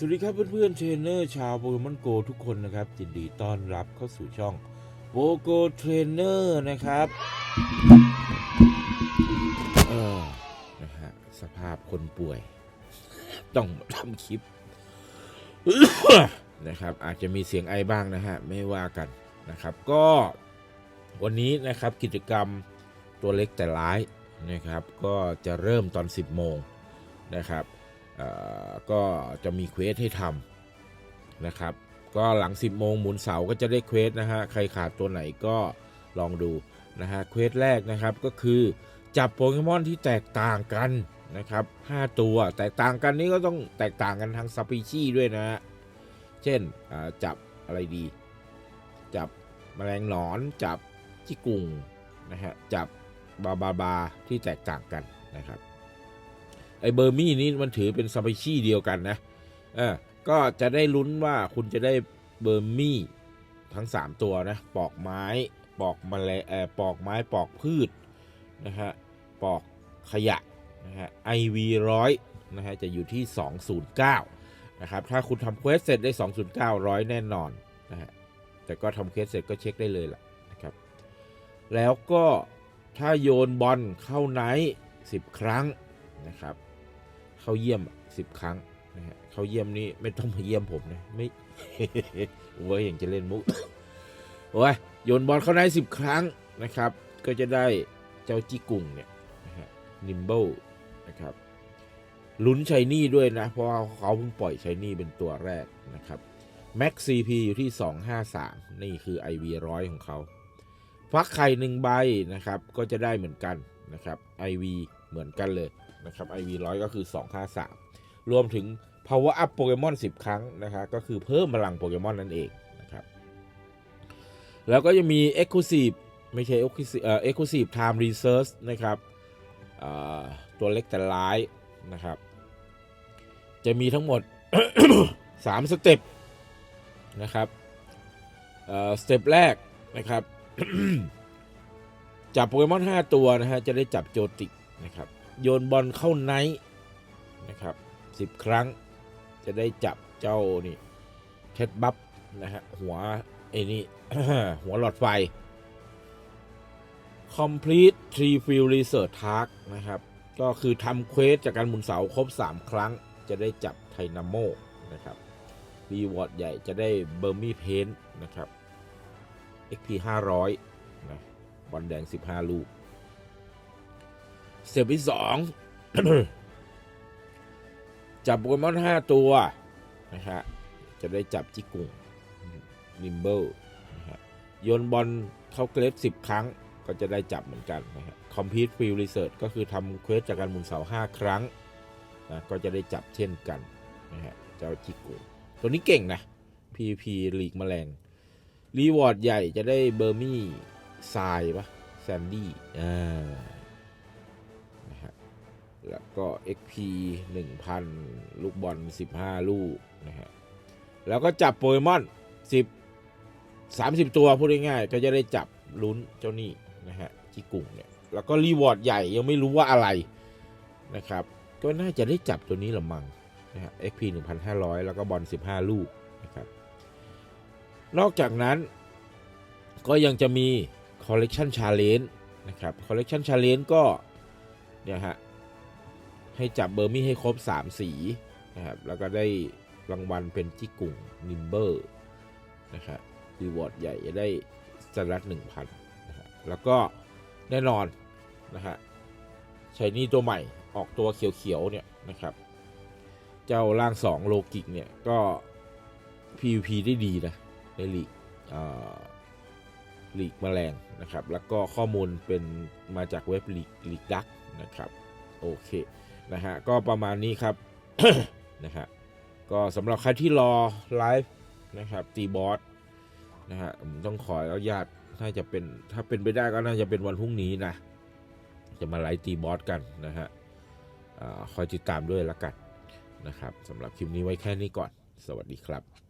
สวัสดีครับเพื่อนๆเทรนเนอร์ชาวโปเกมอนโกทุกคนนะครับยินดีต้อนรับเข้าสู่ช่องโปโกเทรนเนอร์นะครับเออนะฮะสภาพคนป่วย ต้องทำคลิปนะครับ อาจจะมีเสียงไอบ้างนะฮะ ไม่ว่ากันนะครับ ก็วันนี้นะครับกิจกรรมตัวเล็กแต่ร้ายนะครับ ก็จะเริ่มตอน 10 โมงนะครับ ก็จะมีเควสให้ทำนะครับ ก็หลัง 10 โมงหมุนเสาก็จะได้เควสนะฮะ ใครขาดตัวไหนก็ลองดูนะฮะ เควสแรกนะครับก็คือจับโปเกมอนที่แตกต่างกันนะครับ 5 ตัวแตกต่างกันนี่ก็ต้องแตกต่างกันทางสปีชีด้วยนะฮะ เช่นจับอะไรดี จับแมลงหนอน จับจิกุงนะฮะ จับบาบาบาที่แตกต่างกันนะครับ ไอเบอร์มี่นี่มันถือเป็นสไปชีเดียวกันนะเออก็จะได้ลุ้นว่าคุณจะได้เบอร์มี่ทั้ง 3 ตัวนะปอกไม้ปอกแมลงเออปอกไม้ปอกพืชนะฮะปอกขยะนะฮะ IV ร้อยนะฮะจะอยู่ที่ 209 นะครับ ถ้าคุณทำเควสเสร็จได้ 209 ร้อยแน่นอนนะฮะแต่ก็ทำเควสเสร็จก็เช็คได้เลยล่ะนะครับ แล้วก็ถ้าโยนบอลเข้าไนท์10 ครั้งนะครับ เข้าเยี่ยม10ครั้งนะฮะเข้าเยี่ยมนี่ไม่ต้องมาเยี่ยมผมนะไม่เว้ยอย่างจะเล่นมุกโอ้ยโยนบอลเข้าไนท์10ครั้งนะครับ ก็จะได้เจ้าจิกุงเนี่ยนะฮะนิมเบิลนะครับลุ้นชัยนี่ด้วยนะ เพราะว่าเขาเพิ่งปล่อยชัยนี่เป็นตัวแรกนะครับแม็กซีพีอยู่ที่ 253 นี่คือ IV ร้อยของเขาฟักไข่หนึ่งใบนะครับ ก็จะได้เหมือนกันนะครับ IV เหมือนกันเลย นะครับ IV ร้อยก็คือ 253 รวมถึง power up โปเกมอน 10 ครั้งนะครับก็คือเพิ่มพลังโปเกมอนนั่นเองนะครับ แล้วก็จะมี exclusive ไม่ใช่ exclusive เอ่อ exclusive time research นะครับตัวเล็กแต่ร้ายนะครับ จะมีทั้งหมด 3 สเต็ปนะครับสเต็ปแรกนะครับจับโปเกมอน 5 ตัวนะฮะ จะได้จับโจติกนะครับ โยนบอลเข้าไนท์นะครับ10ครั้งจะได้จับเจ้านี่เท็ดบัฟนะฮะหัวไอ้นี่หัวหลอดไฟ complete tree field research task นะครับ ก็คือทำเควสจากการหมุนเสาครบ 3 ครั้งจะได้จับไทนาโมนะครับรีวอร์ดใหญ่จะได้เบอร์มี่เพนนะครับ XP 500นะบอลแดง 15 ลูก สเต็ปที่2จับโปเกมอน5ตัวนะฮะจะได้จับจิกุงนิมเบิลนะฮะโยนบอลเข้าเกรด10ครั้งก็จะได้จับเหมือนกันนะฮะคอมพิวต์ฟิลรีเสิร์ชก็คือทำเควสจากการหมุนเสา5ครั้งนะก็จะได้จับเช่นกันนะฮะเจ้าจิกุงตัวนี้เก่งนะ PVP ลีกแมลงรีวอร์ดใหญ่จะได้เบอร์มี่ทรายปะแซนดี้อ่า แล้วก็ XP 1000 ลูกบอล 15 ลูกนะฮะ แล้วก็จับโปเกมอน10 30 ตัวพูดง่ายๆก็จะได้จับลุ้นเจ้านี่นะฮะจิกุ่งเนี่ยแล้วก็รีวอร์ดใหญ่ยังไม่รู้ว่าอะไรนะครับ ก็น่าจะได้จับตัวนี้ละมังนะฮะ XP 1,500 แล้วก็บอล 15 ลูกนะครับ นอกจากนั้นก็ยังจะมี Collection Challenge นะครับ Collection Challenge ก็เนี่ยฮะ ให้จับเบอร์มี่ให้ครบ 3 สีนะครับ แล้วก็ได้รางวัลเป็นจิกุ่งนิมเบอร์นะครับรีวอร์ดใหญ่จะได้สลัด1,000นะฮะแล้วก็แน่นอนนะฮะชายนี่ตัวใหม่ออกตัวเขียวๆเนี่ยนะครับ เจ้าร่าง2โลกิกเนี่ยก็ PVP ได้ดีนะในลีกอ่าลีกแมลงนะครับ แล้วก็ข้อมูลเป็นมาจากเว็บลีกลีกดักนะครับ โอเค นะฮะก็ประมาณนี้ครับนะฮะก็สำหรับใครที่รอไลฟ์นะครับตีบอสนะฮะผมต้องขออนุญาตถ้าจะเป็นถ้าเป็นไปได้ก็น่าจะเป็นวันพรุ่งนี้นะ จะมาไลฟ์ตีบอสกันนะฮะคอยติดตามด้วยละกันนะครับสำหรับคลิปนี้ไว้แค่นี้ก่อน สวัสดีครับ